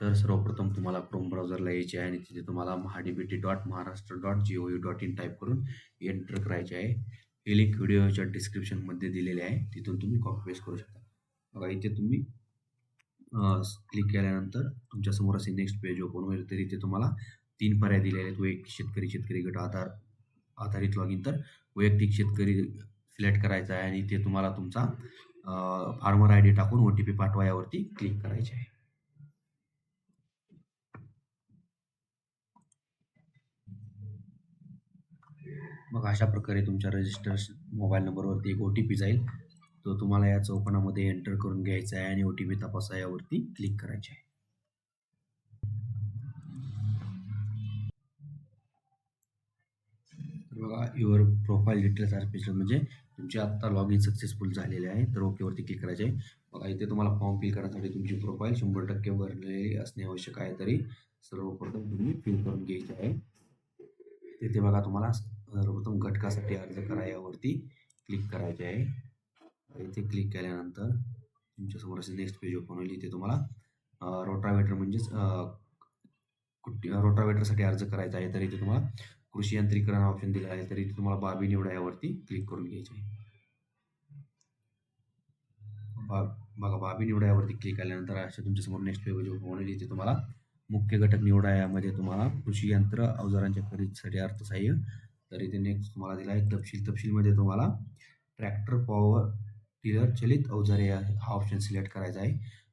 तर सर्वप्रथम तुम्हाला क्रोम ब्राउझरला यायचे आहे आणि तिथे तुम्हाला MahaDBT dot Maharashtra dot G O U dot in type करून एंटर करायचे आहे. हे लिंक व्हिडिओच्या डिस्क्रिप्शनमध्ये दिलेले आहे. तिथून तुम्ही कॉपी पेस्ट करू शकता. बघा इथे तुम्ही क्लिक केल्यानंतर तुमच्यासमोर असे नेक्स्ट पेज ओपन होईल. तर इथे तुम्हाला तीन पर्याय दिलेले आहेत. वैयक्तिक शेतकरी शेतकरी गट आधार आधारित लॉग इन तर वैयक्तिक शेतकरी सिलेक्ट करायचा आहे आणि इथे तुम्हाला तुमचा फार्मर आय डी टाकून ओ टी पी पाठवा यावरती क्लिक करायचे आहे. मग अशा प्रकारे तुमच्या रजिस्टर मोबाईल नंबरवरती एक ओ टी पी जाईल. तो तुम्हाला या चौकणामध्ये एंटर करून घ्यायचा आहे आणि ओ टी पी तपासा यावरती क्लिक करायचे आहे. बघा your profile details are page म्हणजे तुमचे आत्ता लॉग इन सक्सेसफुल झालेले आहे तर ओकेवरती क्लिक करायचे आहे. बघा इथे तुम्हाला फॉर्म फिल करण्यासाठी तुमची प्रोफाईल शंभर टक्के भरलेली असणे आवश्यक आहे तरी सर्वप्रथम तुम्ही फिल करून घ्यायचे आहे. तिथे बघा तुम्हाला सर्वप्रथम घटकासाठी अर्ज करा यावरती क्लिक करायचे आहे. इथे क्लिक केल्यानंतर तुमच्यासमोर असे नेक्स्ट पेज ओपन होईल. इथे तुम्हाला रोटावेटर म्हणजेच कुट्टी रोटावेटरसाठी अर्ज करायचा आहे. तर इथे तुम्हाला कृषी यांत्रिकरण ऑप्शन दिलं आहे. तर इथे तुम्हाला बाबी निवडा यावरती क्लिक करून घ्यायचे आहे. बा बघा बाबी निवडा यावरती क्लिक केल्यानंतर असे तुमच्यासमोर नेक्स्ट पेज ओपन होईल इथे तुम्हाला मुख्य घटक निवडा यामध्ये तुम्हाला कृषी यंत्र अवजारांच्या खरेदीसाठी अर्थसहाय्य तर इथे नेक्स्ट तुम्हाला दिला आहे. तपशील तपशीलमध्ये तुम्हाला ट्रॅक्टर पॉवर टिलर चलित अवजारे हा ऑप्शन सिलेक्ट करायचा आहे.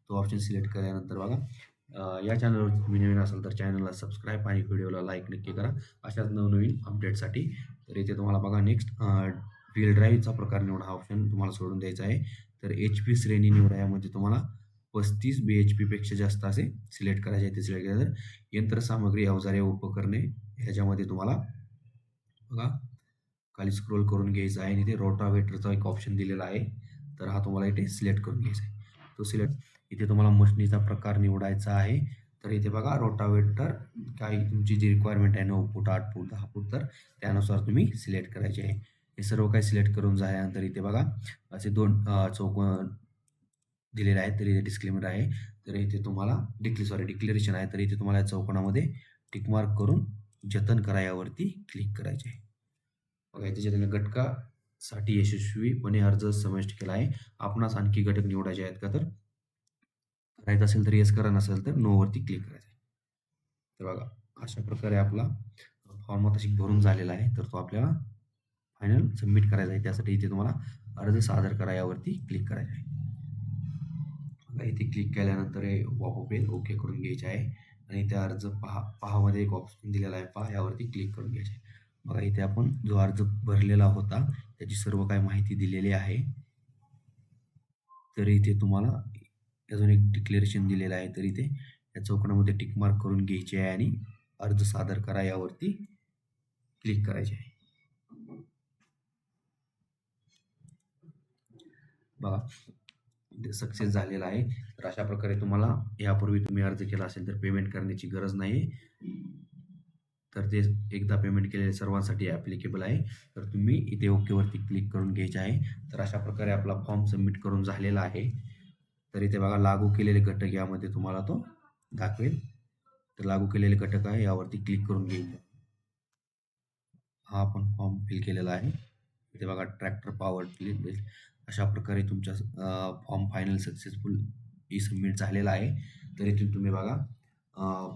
तो ऑप्शन सिलेक्ट केल्यानंतर बघा या चॅनलवर तुम्ही नवीन असाल तर चॅनलला सबस्क्राईब आणि व्हिडिओला लाईक नक्की करा. अशाच नवनवीन अपडेटसाठी तर इथे तुम्हाला बघा नेक्स्ट व्हील ड्राईव्हचा प्रकार निवडा हा ऑप्शन तुम्हाला सोडून द्यायचा आहे. तर एच पी श्रेणी निवडा यामध्ये तुम्हाला पस्तीस बी एच पीपेक्षा जास्त असे सिलेक्ट करायचे आहे ते सिलेक्ट केल्यानंतर यंत्रसामग्री अवजारे उपकरणे ह्याच्यामध्ये तुम्हाला बघा. खाली स्क्रोल करून घ्यायचा आहे आणि इथे रोटावेटरचा एक ऑप्शन दिलेला आहे. तर हा तुम्हाला इथे सिलेक्ट करून घ्यायचा आहे. तो सिलेक्ट इथे तुम्हाला मशनीचा प्रकार निवडायचा आहे. तर इथे बघा रोटावेटर काही तुमची जी रिक्वायरमेंट आहे नऊ फूट आठ फूट दहा फूट तर त्यानुसार तुम्ही सिलेक्ट करायचे आहे. हे सर्व काही सिलेक्ट करून झाल्यानंतर इथे बघा असे दोन चौक दिलेले आहेत. तर इथे डिस्क्लेमर आहे. तर इथे तुम्हाला डिक्ले सॉरी डिक्लेरेशन आहे. तर इथे तुम्हाला या चौकोनामध्ये टिकमार्क करून जतन करा यावरती क्लिक करायचे आहे. बघा इथे जतन घटकासाठी यशस्वीपणे अर्ज समाविष्ट केला आहे. आपणास आणखी घटक निवडायचे आहेत का तर? करायचं असेल तर येस करा नसेल तर नोवरती क्लिक करायचं आहे. तर बघा अशा प्रकारे आपला फॉर्म तशी भरून झालेला आहे. तर तो आपल्याला फायनल सबमिट करायचा आहे. त्यासाठी इथे तुम्हाला अर्ज सादर करा यावरती क्लिक करायचा आहे. बघा इथे क्लिक केल्यानंतर हे वॉपअप येईल ओके करून घ्यायचे आहे. आणि त्या अर्ज पहा पहामध्ये एक ऑप्शन दिलेला आहे पहा यावरती क्लिक करून घ्यायचे. बघा इथे आपण जो अर्ज भरलेला होता त्याची सर्व काही माहिती दिलेली आहे. तर इथे तुम्हाला अजून एक डिक्लेरेशन दिलेलं आहे तर इथे या चौकणामध्ये टिकमार्क करून घ्यायचे आहे आणि अर्ज सादर करा यावरती क्लिक करायचे आहे. बघा सक्सेस झालेला आहे. तर अशा प्रकारे तुम्हाला यापूर्वी तुम्ही अर्ज केला असेल तर पेमेंट करण्याची गरज नाही. तर ते एकदा पेमेंट केलेले सर्वांसाठी ॲप्लिकेबल आहे. तर तुम्ही इथे ओकेवरती क्लिक करून घ्यायचे आहे. तर अशा प्रकारे आपला फॉर्म सबमिट करून झालेला आहे. तर इथे बघा लागू केलेले घटक यामध्ये तुम्हाला तो दाखवेल. तर लागू केलेले घटक आहे यावरती क्लिक करून घेईल हा आपण फॉर्म फिल केलेला आहे. इथे बघा ट्रॅक्टर पॉवर क्लिक अशा प्रकारे तुमच्या form final successful e submit झालेला आहे. तर इथून तुम्ही बघा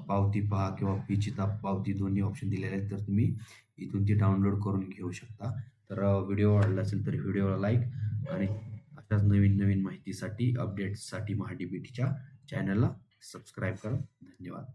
पावती पहा किंवा फीची ताप पावती दोन्ही ऑप्शन दिलेले आहेत तर तुम्ही इथून ती डाउनलोड करून घेऊ शकता. तर व्हिडिओ आवडला असेल तर व्हिडिओला लाईक आणि अशाच नवीन नवीन माहितीसाठी अपडेट्ससाठी महाडीबीटीच्या चॅनलला सबस्क्राईब करा. धन्यवाद.